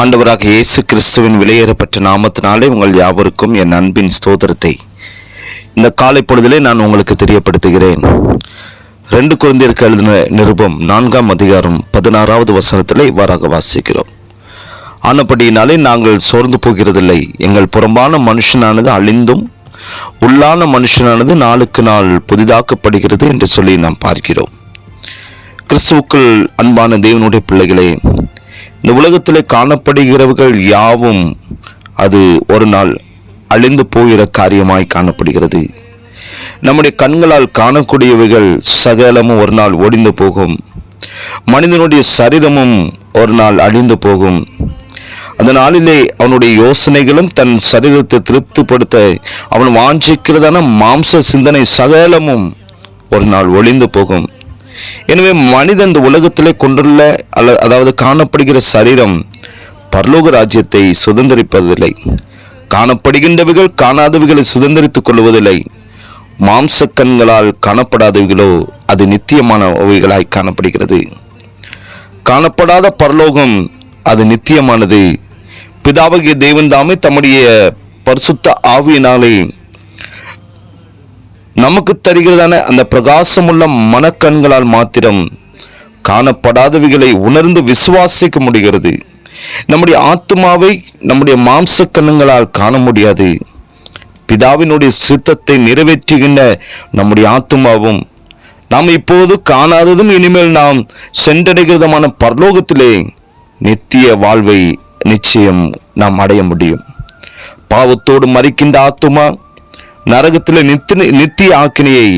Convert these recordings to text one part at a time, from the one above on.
ஆண்டவராக இயேசு கிறிஸ்துவின் விலையேறப்பட்ட நாமத்தினாலே உங்கள் யாவருக்கும் என் அன்பின் ஸ்தோத்திரத்தை. இந்த காலை பொழுதிலே நான் உங்களுக்கு தெரியப்படுத்துகிறேன். ரெண்டு குழந்தையருக்கு எழுதின நிருபம் நான்காம் அதிகாரம் பதினாறாவது வசனத்திலே இவ்வாறாக வாசிக்கிறோம். ஆனபடியினாலே நாங்கள் சோர்ந்து போகிறதில்லை. எங்கள் புறம்பான மனுஷனானது அழிந்தும் உள்ளான மனுஷனானது நாளுக்கு நாள் புதிதாக்கப்படுகிறது என்று சொல்லி நாம் பார்க்கிறோம். கிறிஸ்துவுக்குள் அன்பான தேவனுடைய பிள்ளைகளே இந்த உலகத்திலே காணப்படுகிறவர்கள் யாவும் அது ஒரு நாள் அழிந்து போகிற காரியமாய் காணப்படுகிறது. நம்முடைய கண்களால் காணக்கூடியவைகள் சகலமும் ஒரு நாள் ஒடிந்து போகும். மனிதனுடைய சரீரமும் ஒரு நாள் அழிந்து போகும். அந்த நாளிலே அவனுடைய யோசனைகளும் தன் சரீரத்தை திருப்திப்படுத்த அவன் வாஞ்சிக்கிறதான மாம்ச சிந்தனை சகலமும் ஒரு நாள் ஒளிந்து போகும். எனவே மனிதன் இந்த உலகத்திலே கொண்டுள்ள அல்ல அதாவது காணப்படுகிற சரீரம் பரலோக ராஜ்யத்தை சுதந்திரிப்பதில்லை. காணப்படுகின்றவைகள் காணாதவைகளை சுதந்திரித்துக் கொள்வதில்லை. மாம்ச கண்களால் காணப்படாதவைகளோ அது நித்தியமானவைகளாய் காணப்படுகிறது. காணப்படாத பரலோகம் அது நித்தியமானது. பிதாவகிய தேவன் தாமே தம்முடைய பரிசுத்த ஆவியினாலே நமக்கு தருகிறதான அந்த பிரகாசமுள்ள மனக்கண்களால் மாத்திரம் காணப்படாதவைகளை உணர்ந்து விசுவாசிக்க முடிகிறது. நம்முடைய ஆத்மாவை நம்முடைய மாம்ச கண்ணுங்களால் காண முடியாது. பிதாவினுடைய சித்தத்தை நிறைவேற்றுகின்ற நம்முடைய ஆத்மாவும் நாம் இப்போது காணாததும் இனிமேல் நாம் சென்றடைகிறதுமான பரலோகத்திலே நித்திய வாழ்வை நிச்சயம் நாம் அடைய முடியும். பாவத்தோடு மறிக்கின்ற ஆத்துமா நரகத்தில் நித்திய நித்திய ஆக்கினையை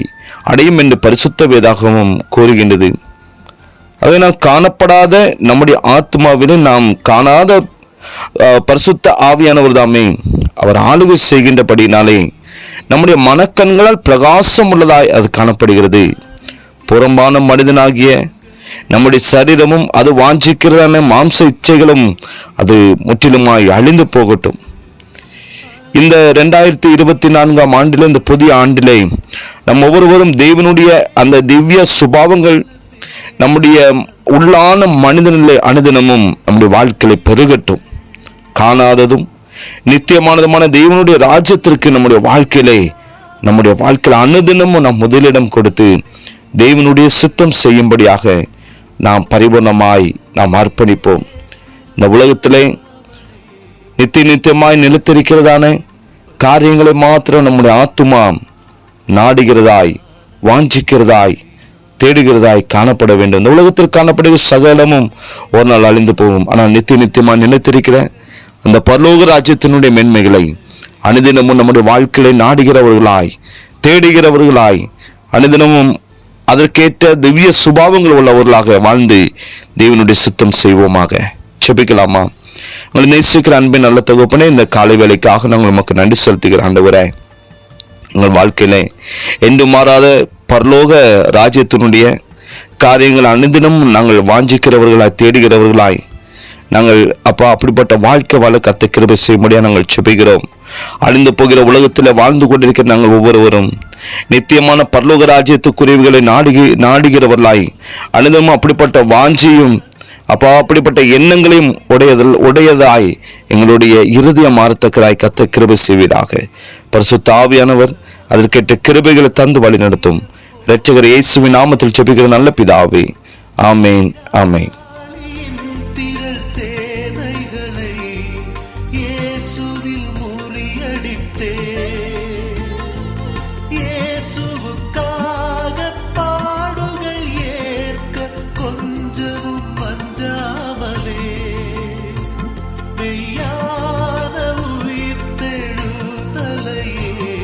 அடையும் என்று பரிசுத்த வேதாகமும் கூறுகின்றது. நாம் காணப்படாத நம்முடைய ஆத்மாவிலே நாம் காணாத பரிசுத்த ஆவியானவர் தாமே. அவர் ஆளுகை செய்கின்றபடினாலே நம்முடைய மனக்கண்களால் பிரகாசம் உள்ளதாய் அது காணப்படுகிறது. புறம்பான மனிதனாகிய நம்முடைய சரீரமும் அது வாஞ்சிக்கிறதான மாம்ச இச்சைகளும் அது முற்றிலுமாய் அழிந்து போகட்டும். இந்த ரெண்டாயிரத்தி இருபத்தி நான்காம் ஆண்டில் இந்த புதிய ஆண்டிலே நம் ஒவ்வொருவரும் தேவனுடைய அந்த திவ்ய சுபாவங்கள் நம்முடைய உள்ளான மனிதனிலே அனுதினமும் நம்முடைய வாழ்க்கையை பெருகட்டும். காணாததும் நித்தியமானதுமான தேவனுடைய ராஜ்யத்திற்கு நம்முடைய வாழ்க்கையிலே நம்முடைய வாழ்க்கையில் அனுதினமும் நாம் முதலிடம் கொடுத்து தேவனுடைய சித்தம் செய்யும்படியாக நாம் பரிபூர்ணமாய் நாம் அர்ப்பணிப்போம். இந்த உலகத்திலே நித்திய நித்தியமாய் நிலைத்திருக்கிறதான காரியங்களை மாத்திரம் நம்முடைய ஆத்துமா நாடுகிறதாய் வாஞ்சிக்கிறதாய் தேடுகிறதாய் காணப்பட வேண்டும். இந்த உலகத்தில் காணப்படுகிற சகலமும் ஒரு நாள் அழிந்து போகும். ஆனால் நித்திய நித்தியமாக நினைத்திருக்கிறேன் அந்த பரலோக ராஜ்யத்தினுடைய மென்மைகளை அனுதினமும் நம்முடைய வாழ்க்கையை நாடுகிறவர்களாய் தேடுகிறவர்களாய் அனுதினமும் அதற்கேற்ற திவ்ய சுபாவங்கள் உள்ளவர்களாக வாழ்ந்து தேவனுடைய சித்தம் செய்வோமாக. செபிக்கலாமா உங்களை நேசிக்கிற அன்பின் நல்ல தொகுப்பனே இந்த காலை வேலைக்காக நாங்கள் உமக்கு நன்றி செலுத்துகிற ஆண்டவரே. எங்கள் வாழ்க்கையில என்று மாறாத பரலோக ராஜ்யத்தினுடைய காரியங்கள் அனுதினம் நாங்கள் வாஞ்சிக்கிறவர்களாய் தேடுகிறவர்களாய் நாங்கள் அப்பா அப்படிப்பட்ட வாழ்க்கை வாழ கத்த கிருபை செய்யும்படியாக நாங்கள் செபிக்கிறோம் அழிந்து போகிற உலகத்தில் வாழ்ந்து கொண்டிருக்கிற நாங்கள் ஒவ்வொருவரும் நித்தியமான பரலோக ராஜ்யத்துக்குரியவர்களை நாடுகி நாடுகிறவர்களாய் அனுதமும் அப்படிப்பட்ட வாஞ்சியும் அப்பா அப்படிப்பட்ட எண்ணங்களையும் உடையதில் உடையதாய் எங்களுடைய இருதய மாறத்தக்கராய் கத்த கிருபை செய்வீராக. பரிசுத்த ஆவியானவர் அதற்கேற்ற கிருபைகளை தந்து வழி நடத்தும் இரட்சகர் இயேசுவின் நாமத்தில் செபிக்கிற நல்ல பிதாவே. ஆமேன் ஆமேன். الحريم